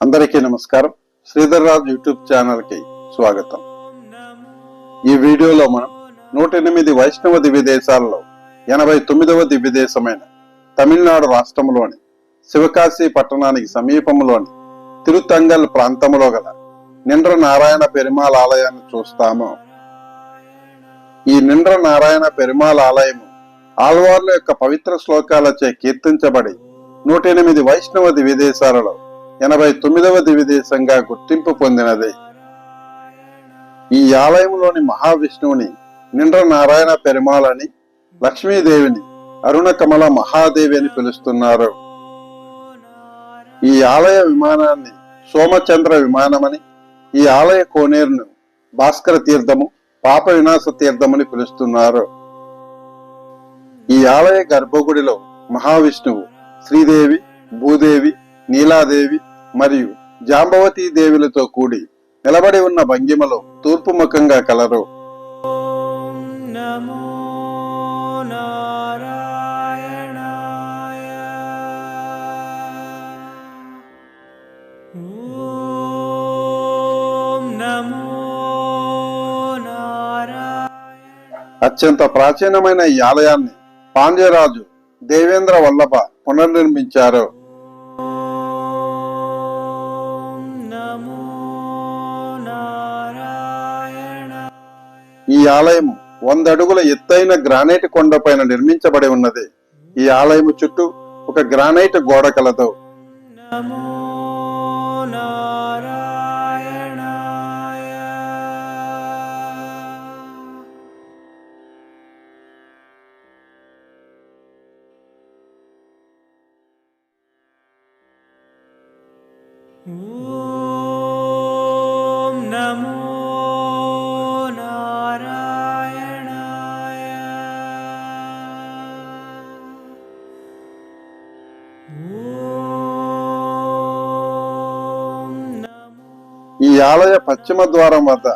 అందరికీ నమస్కారం. శ్రీధర్ రాజు యూట్యూబ్ ఛానల్కి స్వాగతం. ఈ వీడియోలో మనం నూట ఎనిమిది వైష్ణవ దివ్య దేశాలలో ఎనభై తొమ్మిదవ దివ్య దేశమైన తమిళనాడు రాష్ట్రంలోని శివకాశి పట్టణానికి సమీపంలోని తిరుతంగల్ ప్రాంతంలో గల నిండ్ర నారాయణ పెరుమాళ్ ఆలయాన్ని చూస్తాము. ఈ నిండ్ర నారాయణ పెరుమాళ్ ఆలయము ఆల్వార్ల యొక్క పవిత్ర శ్లోకాలచే కీర్తించబడి నూట ఎనిమిది వైష్ణవ దివ్యదేశాలలో ఎనభై తొమ్మిదవ దివిదేశంగా గుర్తింపు పొందినది. ఈ ఆలయంలోని మహావిష్ణువుని నిండ్ర నారాయణ పెరుమాళని లక్ష్మీదేవిని అరుణకమల మహాదేవి అని పిలుస్తున్నారు. ఈ ఆలయ విమానాన్ని సోమచంద్ర విమానమని ఈ ఆలయ కోనేరును భాస్కర తీర్థము పాప వినాశ తీర్థమని పిలుస్తున్నారు. ఈ ఆలయ గర్భగుడిలో మహావిష్ణువు శ్రీదేవి భూదేవి నీలాదేవి మరియు జాంబవతీ దేవులతో కూడి నిలబడి ఉన్న భంగిమలో తూర్పు ముఖంగా కలరు. అత్యంత ప్రాచీనమైన ఈ ఆలయాన్ని పాండ్యరాజు దేవేంద్ర వల్లభ పునర్నిర్మించారు. ఈ ఆలయం వంద అడుగుల ఎత్తైన గ్రానైట్ కొండపైన నిర్మించబడి ఉన్నది ఈ ఆలయం చుట్టూ ఒక గ్రానైట్ గోడ కలదు Ooh. ఈ ఆలయ పశ్చిమ ద్వారం వద్ద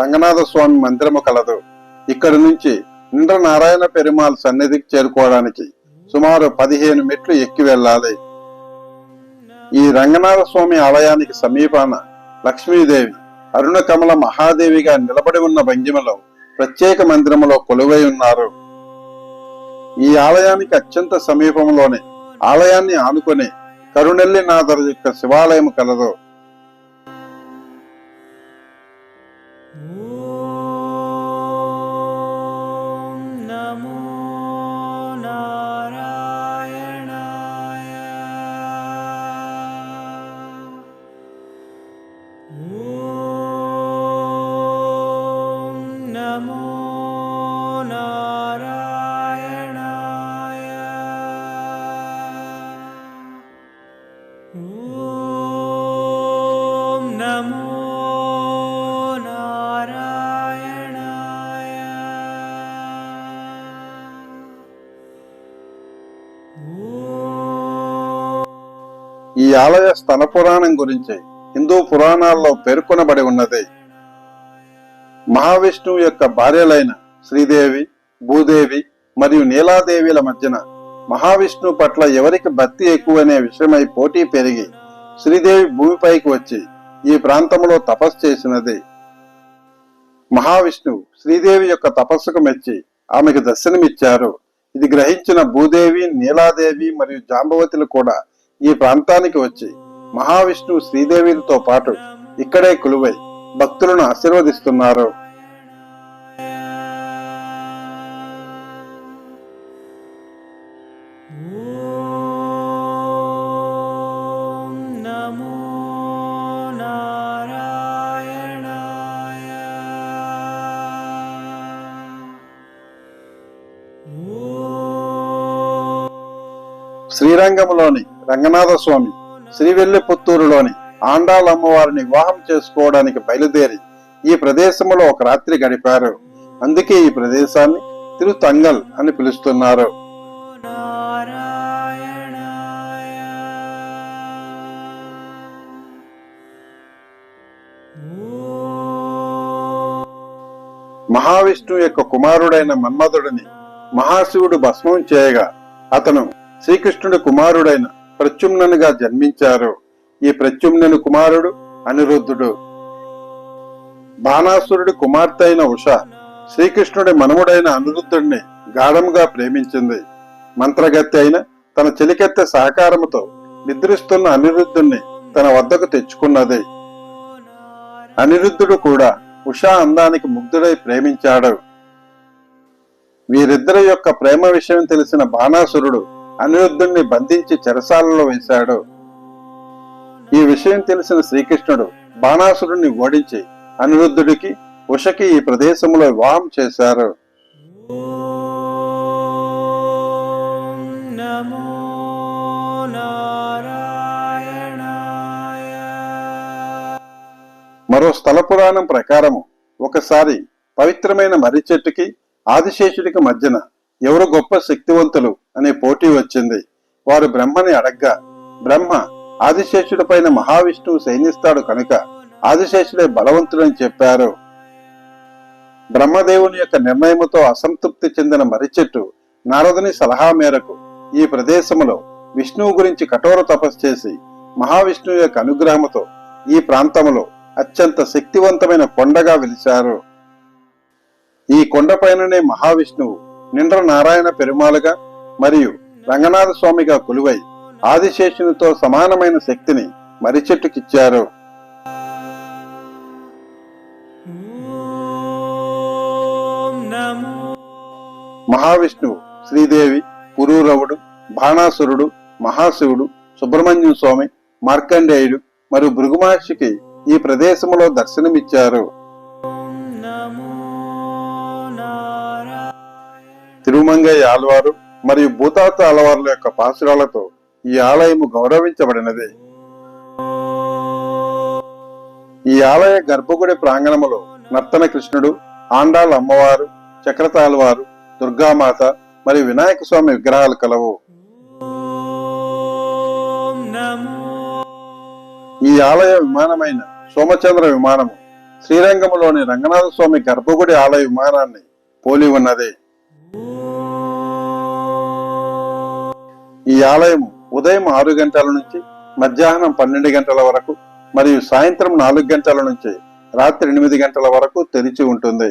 రంగనాథ స్వామి మందిరము కలదు. ఇక్కడి నుంచి నిండ్ర నారాయణ పెరుమాళ్ సన్నిధికి చేరుకోవడానికి సుమారు పదిహేను మెట్లు ఎక్కి వెళ్ళాలి. ఈ రంగనాథ స్వామి ఆలయానికి సమీపాన లక్ష్మీదేవి అరుణకమల మహాదేవిగా నిలబడి ఉన్న భంగిమలో ప్రత్యేక మందిరములో కొలువై ఉన్నారు. ఈ ఆలయానికి అత్యంత సమీపంలోనే ఆలయాన్ని ఆనుకొని కరుణెల్లి నాథర్ యొక్క శివాలయం కలదు ఈ ఆలయ స్థల పురాణం గురించి హిందూ పురాణాల్లో పేర్కొనబడి ఉన్నది. మహావిష్ణువు యొక్క భార్యలైన శ్రీదేవి భూదేవి మరియు నీలాదేవిల మధ్యన మహావిష్ణువు పట్ల ఎవరికి భక్తి ఎక్కువనే విషయమై పోటీ పెరిగి శ్రీదేవి భూమిపైకి వచ్చి ఈ ప్రాంతంలో తపస్సు చేసినది. మహావిష్ణువు శ్రీదేవి యొక్క తపస్సుకు మెచ్చి ఆమెకు దర్శనమిచ్చారు. ఇది గ్రహించిన భూదేవి నీలాదేవి మరియు జాంబవతులు కూడా ఈ ప్రాంతానికి వచ్చి మహావిష్ణువు శ్రీదేవితో పాటు ఇక్కడే కొలువై భక్తులను ఆశీర్వదిస్తున్నారు. శ్రీరంగంలోని రంగనాథ స్వామి శ్రీవెల్లిపుత్తూరులోని ఆండాల అమ్మవారిని వివాహం చేసుకోవడానికి బయలుదేరి ఈ ప్రదేశంలో ఒక రాత్రి గడిపారు. అందుకే ఈ ప్రదేశాన్ని తిరుతంగల్ అని పిలుస్తున్నారు. మహావిష్ణువు యొక్క కుమారుడైన మన్మధుడిని మహాశివుడు భస్మం చేయగా అతను శ్రీకృష్ణుడి కుమారుడైన ప్రత్యుమ్నునిగా జన్మించారు. ఈ ప్రత్యుమ్నను కుమారుడు అనిరుద్ధుడు. బాణాసురుడి కుమార్తె అయిన ఉష శ్రీకృష్ణుడి మనముడైన అనిరుద్ధుడిని గాఢంగా ప్రేమించింది. మంత్రగత్తి అయిన తన చెలికెత్తె సహకారముతో నిద్రిస్తున్న అనిరుద్ధుణ్ణి తన వద్దకు తెచ్చుకున్నది. అనిరుద్ధుడు కూడా ఉషా అందానికి ముగ్ధుడై ప్రేమించాడు. వీరిద్దరి యొక్క ప్రేమ విషయం తెలిసిన బాణాసురుడు అనిరుద్ధుణ్ణి బంధించి చెరసాలలో వేశాడు. ఈ విషయం తెలిసిన శ్రీకృష్ణుడు బాణాసురుణ్ణి ఓడించి అనిరుద్ధుడికి ఉషకి ఈ ప్రదేశంలో వివాహం చేశారు. మరో స్థల పురాణం ప్రకారము ఒకసారి పవిత్రమైన మర్రి చెట్టుకి ఆదిశేషుడికి మధ్యన ఎవరు గొప్ప శక్తివంతులు అనే పోటీ వచ్చింది. వారు బ్రహ్మని అడగ్గా బ్రహ్మ ఆదిశేషుడి పైన మహావిష్ణువు సైనిస్తాడు కనుక ఆదిశేషుడే బలవంతుడని చెప్పారు. బ్రహ్మదేవుని యొక్క నిర్ణయముతో అసంతృప్తి చెందిన మర్రి చెట్టు నారదుని సలహా మేరకు ఈ ప్రదేశములో విష్ణువు గురించి కఠోర తపస్సు చేసి మహావిష్ణువు యొక్క అనుగ్రహముతో ఈ ప్రాంతములో అత్యంత శక్తివంతమైన కొండగా వెలిచారు ఈ కొండపైననే మహావిష్ణువు నిండ్ర నారాయణ పెరుమాలుగా మరియు రంగనాథ స్వామిగా కొలువై ఆదిశేషునితో సమానమైన శక్తిని మరి చెట్టుకిచ్చారు మహావిష్ణువు శ్రీదేవి పురూరవుడు బాణాసురుడు మహాశివుడు సుబ్రహ్మణ్యం స్వామి మార్కండేయుడు మరియు భృగుమహర్షికి ఈ ప్రదేశంలో దర్శనమిచ్చారు. తిరుమంగయ్య ఆల్వారు మరియు భూతాత్వ అలవార్ల యొక్క పాశురాలతో ఈ ఆలయము గౌరవించబడినది. ఈ ఆలయ గర్భగుడి ప్రాంగణములో నర్తన కృష్ణుడు ఆండాళ్ళ అమ్మవారు చక్రతాలవారు దుర్గామాత మరియు వినాయక స్వామి విగ్రహాలు కలవు. ఈ ఆలయ విమానమైన సోమచంద్ర విమానము శ్రీరంగములోని రంగనాథ స్వామి గర్భగుడి ఆలయ విమానాన్ని పోలి ఉన్నది. ఈ ఆలయం ఉదయం ఆరు గంటల నుంచి మధ్యాహ్నం పన్నెండు గంటల వరకు మరియు సాయంత్రం నాలుగు గంటల నుంచి రాత్రి ఎనిమిది గంటల వరకు తెరిచి ఉంటుంది.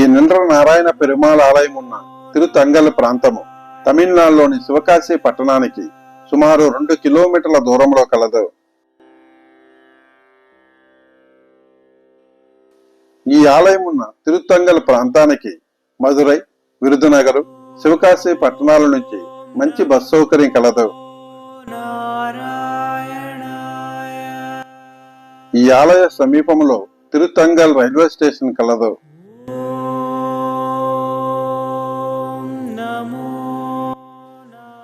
ఈ నిండ్ర నారాయణ పెరుమాళ్ ఆలయం ఉన్న తిరుతంగల్ ప్రాంతము తమిళనాడులోని శివకాశి పట్టణానికి సుమారు రెండు కిలోమీటర్ల దూరంలో కలదు. ఈ ఆలయం ఉన్న తిరుతంగల్ ప్రాంతానికి మదురై విరుదునగరు శివకాశి పట్టణాల నుంచి మంచి బస్ సౌకర్యం కలదు. ఈ ఆలయ సమీపంలో తిరుతంగల్ రైల్వే స్టేషన్ కలదు.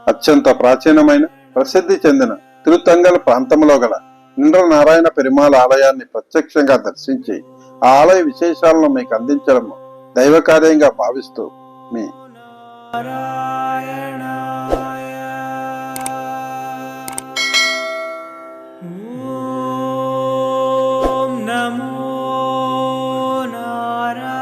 అత్యంత ప్రాచీనమైన ప్రసిద్ధి చెందిన తిరుతంగల్ ప్రాంతంలో గల ఇంద్రనారాయణ పెరుమాల ఆలయాన్ని ప్రత్యక్షంగా దర్శించి ఆ ఆలయ విశేషాలను మీకు అందించడం దైవకార్యంగా భావిస్తూ మీ रायण